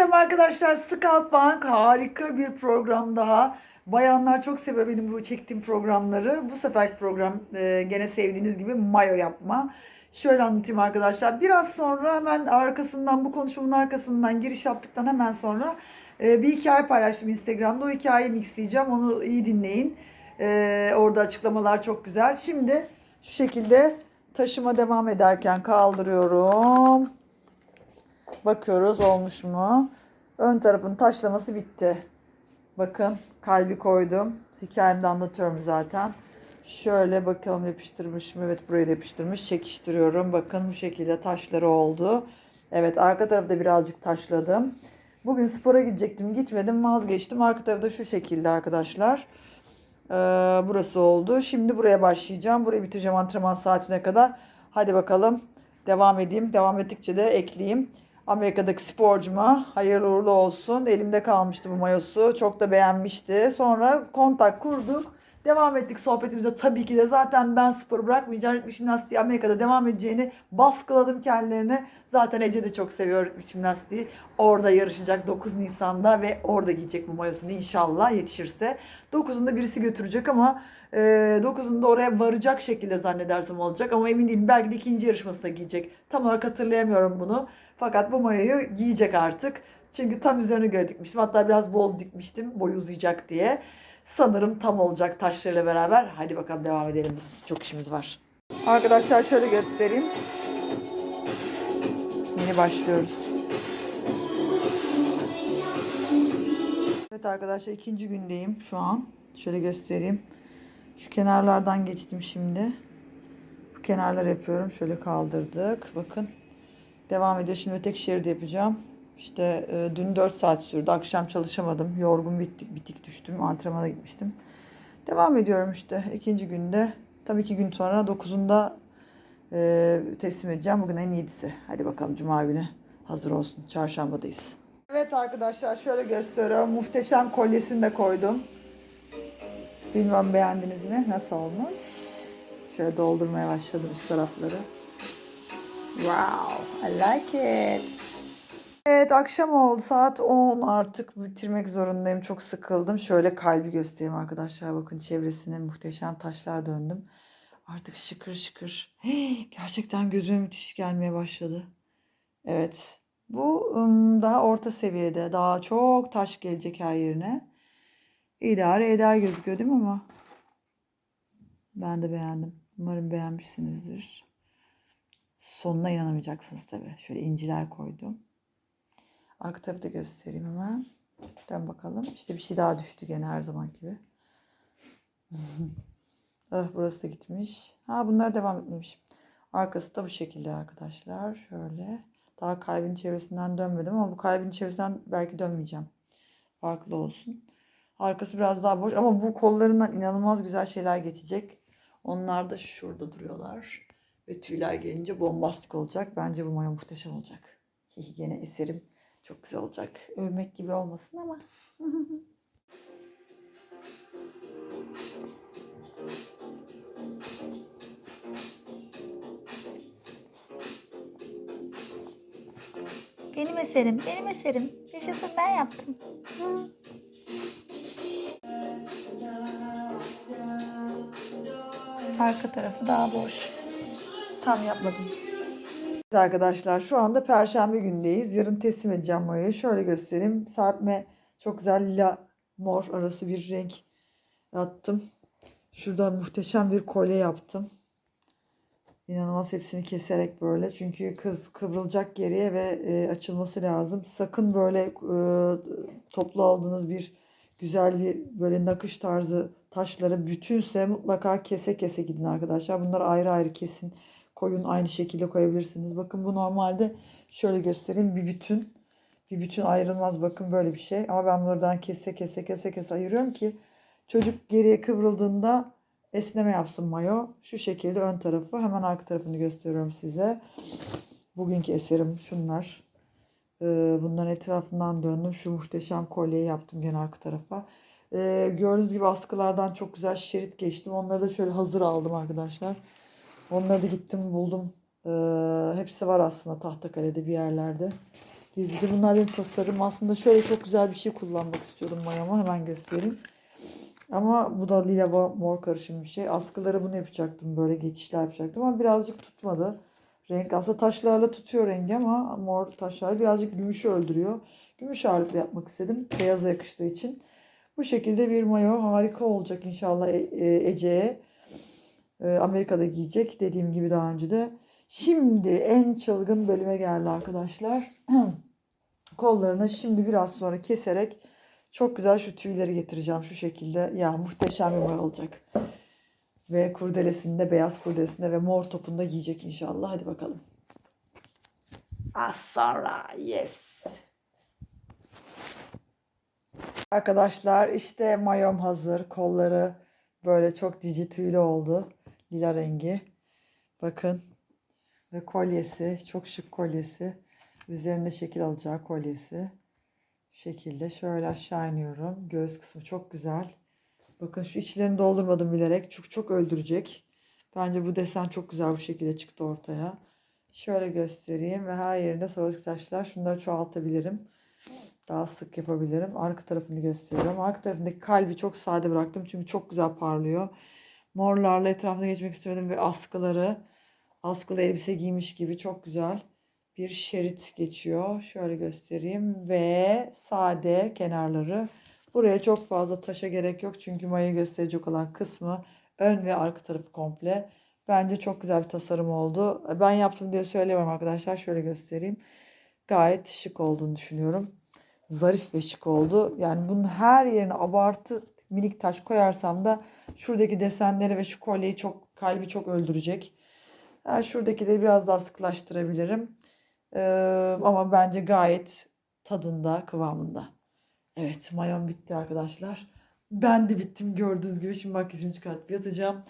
Selam arkadaşlar. Scout Bank harika bir program daha. Bayanlar çok seviyor benim bu çektiğim programları. Bu seferki program e, gene sevdiğiniz gibi mayo yapma. Şöyle anlatayım arkadaşlar. Biraz sonra hemen arkasından bu konuşmamın arkasından giriş yaptıktan hemen sonra e, bir hikaye paylaştım Instagram'da. O hikayeyi mixleyeceğim. Onu iyi dinleyin. E, orada açıklamalar çok güzel. Şimdi şu şekilde taşıma devam ederken kaldırıyorum. Bakıyoruz olmuş mu? Ön tarafın taşlaması bitti. Bakın kalbi koydum. Hikayemde anlatıyorum zaten. Şöyle bakalım yapıştırmış mı? Evet buraya da yapıştırmış. Çekiştiriyorum. Bakın bu şekilde taşları oldu. Evet arka tarafta birazcık taşladım. Bugün spora gidecektim. Gitmedim vazgeçtim. Arka tarafta şu şekilde arkadaşlar. Ee, burası oldu. Şimdi buraya başlayacağım. Burayı bitireceğim antrenman saatine kadar. Hadi bakalım. Devam edeyim. Devam ettikçe de ekleyeyim. Amerika'daki sporcuma hayırlı uğurlu olsun. Elimde kalmıştı bu mayosu. Çok da beğenmişti. Sonra kontak kurduk. Devam ettik sohbetimize tabii ki de. Zaten ben sporu bırakmayacağım. Ritmi jimnastiği Amerika'da devam edeceğini baskıladım kendilerine. Zaten Ece de çok seviyor ritmi jimnastiği. Orada yarışacak 9 Nisan'da ve orada giyecek bu mayosunu inşallah yetişirse. 9'unda birisi götürecek ama e, 9'unda oraya varacak şekilde zannedersem olacak. Ama emin değilim. Belki de ikinci yarışmasında giyecek. Tam olarak hatırlayamıyorum bunu. Fakat bu mayoyu giyecek artık. Çünkü tam üzerine göre dikmiştim. Hatta biraz bol dikmiştim boy uzayacak diye. Sanırım tam olacak taşlarıyla beraber. Hadi bakalım devam edelim biz. Çok işimiz var. Arkadaşlar şöyle göstereyim. Yeni başlıyoruz. Evet arkadaşlar ikinci gündeyim şu an. Şöyle göstereyim. Şu kenarlardan geçtim şimdi. Bu kenarlar yapıyorum. Şöyle kaldırdık. Bakın. Devam ediyor. Şimdi öteki şeridi yapacağım. İşte e, dün 4 saat sürdü. Akşam çalışamadım. Yorgun bittik, bitik düştüm. Antrenmana gitmiştim. Devam ediyorum işte ikinci günde. Tabii iki gün sonra 9'unda e, teslim edeceğim. Bugün en 7'si. Hadi bakalım Cuma günü hazır olsun. Çarşambadayız. Evet arkadaşlar şöyle gösteriyorum. Muhteşem kolyesini de koydum. Bilmem beğendiniz mi? Nasıl olmuş? Şöyle doldurmaya başladım üst tarafları. Wow, I like it. Evet akşam oldu saat 10 artık bitirmek zorundayım çok sıkıldım. Şöyle kalbi göstereyim arkadaşlar bakın çevresine muhteşem taşlar döndüm. Artık şıkır şıkır. Hey, gerçekten gözüme müthiş gelmeye başladı. Evet bu daha orta seviyede daha çok taş gelecek her yerine. İdare eder gözüküyor değil mi ama? Ben de beğendim. Umarım beğenmişsinizdir. Sonuna inanamayacaksınız tabii. Şöyle inciler koydum. Arka tarafı da göstereyim hemen. Dön bakalım. İşte bir şey daha düştü gene her zaman gibi. ah burası da gitmiş. Ha bunlar devam etmemiş. Arkası da bu şekilde arkadaşlar. Şöyle. Daha kalbin çevresinden dönmedim ama bu kalbin çevresinden belki dönmeyeceğim. Farklı olsun. Arkası biraz daha boş ama bu kollarından inanılmaz güzel şeyler geçecek. Onlar da şurada duruyorlar. Ve tüyler gelince bombastik olacak. Bence bu mayo muhteşem olacak. Hihi gene eserim. Çok güzel olacak. Övmek gibi olmasın ama. Benim eserim, benim eserim. Yaşasın ben yaptım. Arka tarafı daha boş. Tam yapmadım. Arkadaşlar şu anda perşembe gündeyiz. Yarın teslim edeceğim mayoyu. Şöyle göstereyim. Serpme çok güzel lila mor arası bir renk attım. Şurada muhteşem bir kolye yaptım. İnanılmaz hepsini keserek böyle. Çünkü kız kıvrılacak geriye ve e, açılması lazım. Sakın böyle e, toplu aldığınız bir güzel bir böyle nakış tarzı taşları bütünse mutlaka kese kese gidin arkadaşlar. Bunları ayrı ayrı kesin. Koyun aynı şekilde koyabilirsiniz. Bakın bu normalde şöyle göstereyim bir bütün. Bir bütün ayrılmaz bakın böyle bir şey. Ama ben buradan kese kese kese kese ayırıyorum ki çocuk geriye kıvrıldığında esneme yapsın mayo. Şu şekilde ön tarafı hemen arka tarafını gösteriyorum size. Bugünkü eserim şunlar. Ee, bunların etrafından döndüm. Şu muhteşem kolyeyi yaptım gene arka tarafa. Ee, gördüğünüz gibi askılardan çok güzel şerit geçtim. Onları da şöyle hazır aldım arkadaşlar. Onları da gittim buldum. Ee, hepsi var aslında Tahtakale'de bir yerlerde. Gizlice bunlar benim tasarım. Aslında şöyle çok güzel bir şey kullanmak istiyorum mayama. Hemen göstereyim. Ama bu da lila mor karışım bir şey. Askılara bunu yapacaktım. Böyle geçişler yapacaktım ama birazcık tutmadı. Renk aslında taşlarla tutuyor rengi ama mor taşlar birazcık gümüşü öldürüyor. Gümüş ağırlıklı yapmak istedim. Beyaza yakıştığı için. Bu şekilde bir mayo harika olacak inşallah E- e- Ece'ye. E, Amerika'da giyecek dediğim gibi daha önce de. Şimdi en çılgın bölüme geldi arkadaşlar. Kollarını şimdi biraz sonra keserek çok güzel şu tüyleri getireceğim şu şekilde. Ya muhteşem bir boy olacak. Ve kurdelesinde, beyaz kurdelesinde ve mor topunda giyecek inşallah. Hadi bakalım. Az sonra yes. Arkadaşlar işte mayom hazır. Kolları böyle çok cici tüylü oldu. Lila rengi. Bakın. Ve kolyesi. Çok şık kolyesi. Üzerinde şekil alacağı kolyesi. Şu şekilde şöyle aşağı iniyorum. Göz kısmı çok güzel. Bakın şu içlerini doldurmadım bilerek. Çok çok öldürecek. Bence bu desen çok güzel bu şekilde çıktı ortaya. Şöyle göstereyim ve her yerinde savaşık taşlar. Şunları çoğaltabilirim. Daha sık yapabilirim. Arka tarafını gösteriyorum. Arka tarafındaki kalbi çok sade bıraktım. Çünkü çok güzel parlıyor. Morlarla etrafına geçmek istemedim ve askıları askılı elbise giymiş gibi çok güzel bir şerit geçiyor. Şöyle göstereyim ve sade kenarları. Buraya çok fazla taşa gerek yok çünkü mayayı gösterecek olan kısmı ön ve arka tarafı komple. Bence çok güzel bir tasarım oldu. Ben yaptım diye söyleyemem arkadaşlar. Şöyle göstereyim. Gayet şık olduğunu düşünüyorum. Zarif ve şık oldu. Yani bunun her yerine abartı minik taş koyarsam da şuradaki desenleri ve şu kolyeyi çok kalbi çok öldürecek. Yani şuradakileri biraz daha sıklaştırabilirim. Ee, ama bence gayet tadında, kıvamında. Evet, mayon bitti arkadaşlar. Ben de bittim gördüğünüz gibi. Şimdi makyajımı çıkartıp yatacağım.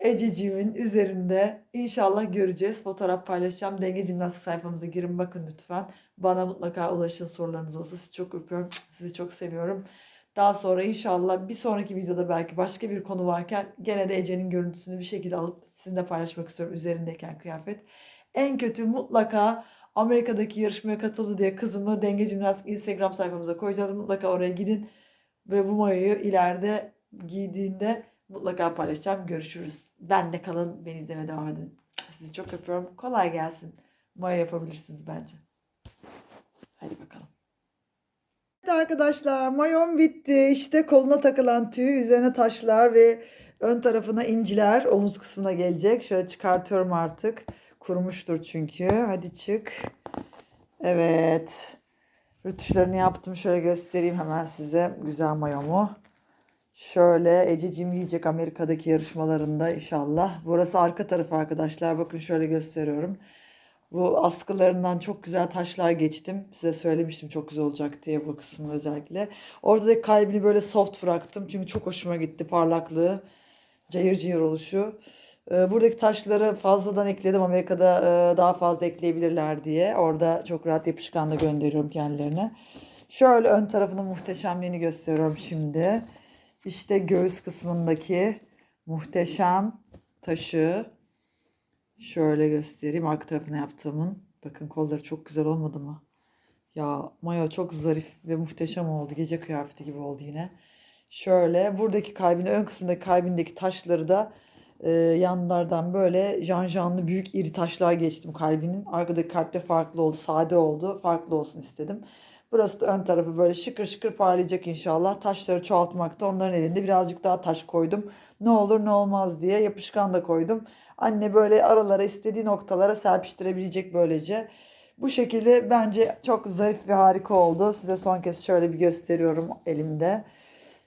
Ececiğimin üzerinde inşallah göreceğiz. Fotoğraf paylaşacağım. Denge Jimnastik sayfamıza girin bakın lütfen. Bana mutlaka ulaşın sorularınız olsa. Sizi çok öpüyorum. Sizi çok seviyorum. Daha sonra inşallah bir sonraki videoda belki başka bir konu varken gene de Ece'nin görüntüsünü bir şekilde alıp sizinle paylaşmak istiyorum üzerindeyken kıyafet. En kötü mutlaka Amerika'daki yarışmaya katıldı diye kızımı Denge Jimnastik Instagram sayfamıza koyacağız. Mutlaka oraya gidin ve bu mayoyu ileride giydiğinde mutlaka paylaşacağım. Görüşürüz. Ben de kalın. Beni izlemeye devam edin. Sizi çok öpüyorum. Kolay gelsin. Mayo yapabilirsiniz bence. Hadi bakalım. Evet arkadaşlar mayon bitti. İşte koluna takılan tüy, üzerine taşlar ve ön tarafına inciler omuz kısmına gelecek. Şöyle çıkartıyorum artık. Kurumuştur çünkü. Hadi çık. Evet. Rütuşlarını yaptım. Şöyle göstereyim hemen size güzel mayomu. Şöyle Ececiğim giyecek Amerika'daki yarışmalarında inşallah. Burası arka tarafı arkadaşlar. Bakın şöyle gösteriyorum. Bu askılarından çok güzel taşlar geçtim. Size söylemiştim çok güzel olacak diye bu kısmı özellikle. Ortadaki kalbini böyle soft bıraktım. Çünkü çok hoşuma gitti parlaklığı. Cayır cayır oluşu. Ee, Buradaki taşları fazladan ekledim. Amerika'da e, daha fazla ekleyebilirler diye. Orada çok rahat yapışkanla gönderiyorum kendilerine. Şöyle ön tarafının muhteşemliğini gösteriyorum şimdi. İşte göğüs kısmındaki muhteşem taşı. Şöyle göstereyim arka tarafına yaptığımın. Bakın kolları çok güzel olmadı mı? Ya mayo çok zarif ve muhteşem oldu. Gece kıyafeti gibi oldu yine. Şöyle buradaki kalbin ön kısmındaki kalbindeki taşları da e, yanlardan böyle janjanlı büyük iri taşlar geçtim kalbinin. Arkadaki kalpte farklı oldu. Sade oldu. Farklı olsun istedim. Burası da ön tarafı böyle şıkır şıkır parlayacak inşallah. Taşları çoğaltmakta onların elinde birazcık daha taş koydum. Ne olur ne olmaz diye yapışkan da koydum. Anne böyle aralara istediği noktalara serpiştirebilecek böylece. Bu şekilde bence çok zarif ve harika oldu. Size son kez şöyle bir gösteriyorum elimde.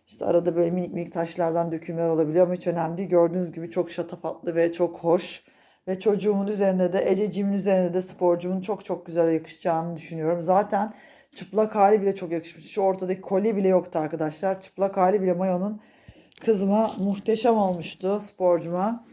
İşte arada böyle minik minik taşlardan dökümler olabiliyor ama hiç önemli değil. Gördüğünüz gibi çok şatafatlı ve çok hoş. Ve çocuğumun üzerine de Ececiğimin üzerine de sporcumun çok çok güzel yakışacağını düşünüyorum. Zaten çıplak hali bile çok yakışmış. Şu ortadaki kolye bile yoktu arkadaşlar. Çıplak hali bile mayonun kızıma muhteşem olmuştu sporcuma.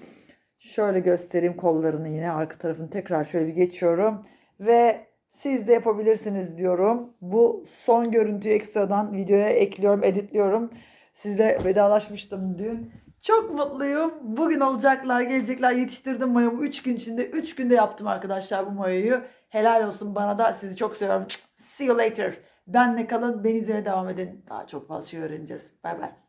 Şöyle göstereyim kollarını yine arka tarafını tekrar şöyle bir geçiyorum. Ve siz de yapabilirsiniz diyorum. Bu son görüntüyü ekstradan videoya ekliyorum, editliyorum. Sizle vedalaşmıştım dün. Çok mutluyum. Bugün olacaklar, gelecekler. Yetiştirdim mayomu 3 gün içinde. 3 günde yaptım arkadaşlar bu mayoyu. Helal olsun bana da. Sizi çok seviyorum. See you later. Benle kalın, beni izlemeye devam edin. Daha çok fazla şey öğreneceğiz. Bay bay.